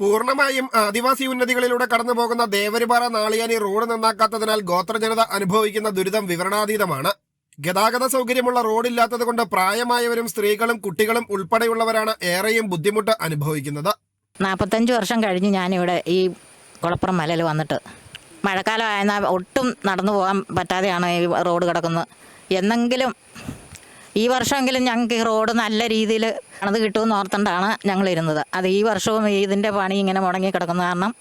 പൂർണമായും ആദിവാസി ഉന്നതികളിലൂടെ കടന്നു പോകുന്ന ദേവരിപാറ നാളിയാനി റോഡ് നന്നാക്കാത്തതിനാൽ ഗോത്രജനത അനുഭവിക്കുന്ന ദുരിതം വിവരണാതീതമാണ്. ഗതാഗത സൗകര്യമുള്ള റോഡില്ലാത്തതുകൊണ്ട് പ്രായമായവരും സ്ത്രീകളും കുട്ടികളും ഉൾപ്പെടെയുള്ളവരാണ് ഏറെയും ബുദ്ധിമുട്ട് അനുഭവിക്കുന്നത്. നാൽപ്പത്തഞ്ച് വർഷം കഴിഞ്ഞ് ഞാനിവിടെ ഈ കുളപ്പുറം മലയിൽ വന്നിട്ട്. മഴക്കാലം ആയെന്നാൽ ഒട്ടും നടന്നു പോകാൻ പറ്റാതെയാണ് ഈ റോഡ് കിടക്കുന്നത്. എന്നെങ്കിലും ഈ വർഷമെങ്കിലും ഞങ്ങൾക്ക് ഈ റോഡ് നല്ല രീതിയിൽ അത് കിട്ടുമെന്ന് ഓർത്തുകൊണ്ടാണ് ഞങ്ങൾ ഇരുന്നത്. അത് ഈ വർഷവും ഇതിന്റെ പണി ഇങ്ങനെ മുടങ്ങി കിടക്കുന്ന കാരണം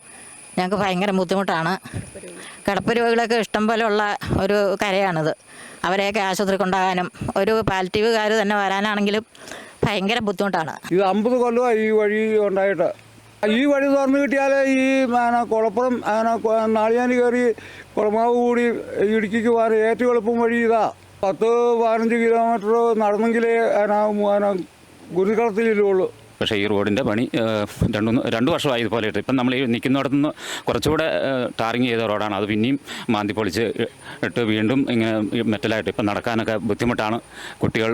ഞങ്ങൾക്ക് ഭയങ്കര ബുദ്ധിമുട്ടാണ്. കിടപ്പ് രോഗികളൊക്കെ ഇഷ്ടം പോലെ ഉള്ള ഒരു കരയാണിത്. അവരെയൊക്കെ ആശുപത്രി കൊണ്ടാകാനും ഒരു പാലിറ്റീവുകാർ തന്നെ വരാനാണെങ്കിലും ഭയങ്കര ബുദ്ധിമുട്ടാണ്. ഇത് അമ്പത് കൊല്ലമായി ഈ വഴി ഉണ്ടായിട്ട്. ഈ വഴി തുറന്നു കിട്ടിയാലേ ഈ കുളപ്പുറം നാളിയാനി കയറി കുളമാവ് കൂടി ഇടുക്കിക്ക് പോകാൻ ഏറ്റവും എളുപ്പം വഴി ഇതാ. പത്ത് പതിനഞ്ച് കിലോമീറ്റർ നടന്നെങ്കിലേ അതിനാ ഗുരുക്കളത്തിലുള്ളൂ പക്ഷേ ഈ റോഡിന്റെ പണി രണ്ടു രണ്ടു വർഷമായി ഇതുപോലെ ഇട്ട് ഇപ്പം നമ്മൾ ഈ നിൽക്കുന്നിടത്തു നിന്ന് കുറച്ചുകൂടെ ടാറിങ് ചെയ്ത റോഡാണ്. അത് പിന്നെയും മാന്തി പൊളിച്ച് ഇട്ട് വീണ്ടും ഇങ്ങനെ മെറ്റലായിട്ട് ഇപ്പം നടക്കാനൊക്കെ ബുദ്ധിമുട്ടാണ്. കുട്ടികൾ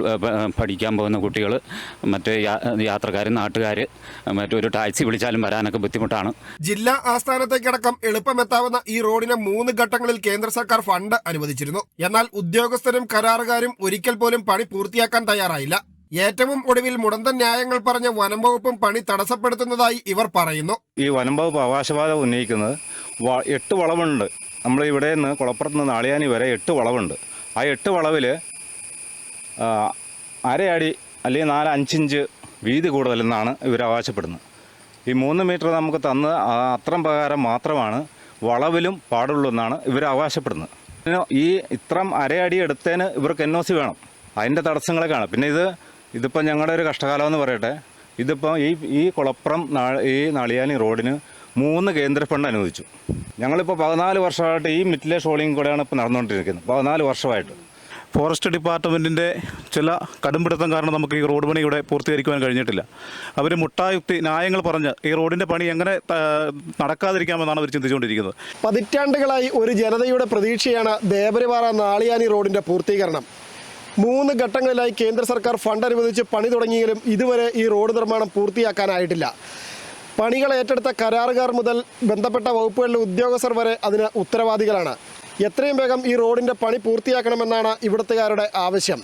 പഠിക്കാൻ പോകുന്ന കുട്ടികൾ മറ്റ് യാത്രക്കാർ നാട്ടുകാർ മറ്റൊരു ടാക്സി വിളിച്ചാലും വരാനൊക്കെ ബുദ്ധിമുട്ടാണ്. ജില്ലാ ആസ്ഥാനത്തേക്കടക്കം എളുപ്പമെത്താവുന്ന ഈ റോഡിന് മൂന്ന് ഘട്ടങ്ങളിൽ കേന്ദ്ര സർക്കാർ ഫണ്ട് അനുവദിച്ചിരുന്നു. എന്നാൽ ഉദ്യോഗസ്ഥരും കരാറുകാരും ഒരിക്കൽ പോലും പണി പൂർത്തിയാക്കാൻ തയ്യാറായില്ല. ഏറ്റവും ഒടുവിൽ മുടന്തൻ ന്യായങ്ങൾ പറഞ്ഞ വനം വകുപ്പും പണി തടസ്സപ്പെടുത്തുന്നതായി ഇവർ പറയുന്നു. ഈ വനം വകുപ്പ് അവകാശവാദം ഉന്നയിക്കുന്നത് എട്ട് വളവുണ്ട്. നമ്മൾ ഇവിടെ നിന്ന് കുളപ്പുറത്ത് നിന്ന് നാളിയാനി വരെ എട്ട് വളവുണ്ട്. ആ എട്ട് വളവിൽ അരയടി അല്ലെങ്കിൽ നാല് അഞ്ചിഞ്ച് വീതി കൂടുതലെന്നാണ് ഇവർ അവകാശപ്പെടുന്നത്. ഈ മൂന്ന് മീറ്റർ നമുക്ക് തന്ന് അത്രം പ്രകാരം മാത്രമാണ് വളവിലും പാടുള്ളൂ എന്നാണ് ഇവർ അവകാശപ്പെടുന്നത്. ഈ ഇത്രം അരയടി എടുത്തതിന് ഇവർക്ക് എൻ ഒ സി വേണം. അതിന്റെ തടസ്സങ്ങളൊക്കെയാണ്. പിന്നെ ഇത് ഇതിപ്പോൾ ഞങ്ങളുടെ ഒരു കഷ്ടകാലം എന്ന് പറയട്ടെ. ഇതിപ്പോൾ ഈ ഈ കുളപ്പുറം നാ- ഈ നാളിയാനി റോഡിന് മൂന്ന് കേന്ദ്ര ഫണ്ട് അനുവദിച്ചു. ഞങ്ങളിപ്പോൾ പതിനാല് വർഷമായിട്ട് ഈ മിറ്റിലെ ഷോളിംഗ് കൂടെയാണ് ഇപ്പോൾ നടന്നുകൊണ്ടിരിക്കുന്നത്. പതിനാല് വർഷമായിട്ട്. ഫോറസ്റ്റ് ഡിപ്പാർട്ട്മെന്റിന്റെ ചില കടുംപിടുത്തം കാരണം നമുക്ക് ഈ റോഡ് പണി ഇവിടെ പൂർത്തീകരിക്കുവാൻ കഴിഞ്ഞിട്ടില്ല. അവർ മുട്ടായുക്തി ന്യായങ്ങൾ പറഞ്ഞ് ഈ റോഡിന്റെ പണി എങ്ങനെ നടക്കാതിരിക്കാമെന്നാണ് അവർ ചിന്തിച്ചുകൊണ്ടിരിക്കുന്നത്. പതിറ്റാണ്ടുകളായി ഒരു ജനതയുടെ പ്രതീക്ഷയാണ് ദേവരിപാറ നാളിയാനി റോഡിന്റെ പൂർത്തീകരണം. മൂന്ന് ഘട്ടങ്ങളിലായി കേന്ദ്ര സർക്കാർ ഫണ്ട് അനുവദിച്ച് പണി തുടങ്ങിയെങ്കിലും ഇതുവരെ ഈ റോഡ് നിർമ്മാണം പൂർത്തിയാക്കാനായിട്ടില്ല. പണികൾ ഏറ്റെടുത്ത കരാറുകാർ മുതൽ ബന്ധപ്പെട്ട വകുപ്പുകളിലെ ഉദ്യോഗസ്ഥർ വരെ അതിന് ഉത്തരവാദികളാണ്. എത്രയും വേഗം ഈ റോഡിന്റെ പണി പൂർത്തിയാക്കണമെന്നാണ് ഇവിടുത്തുകാരുടെ ആവശ്യം.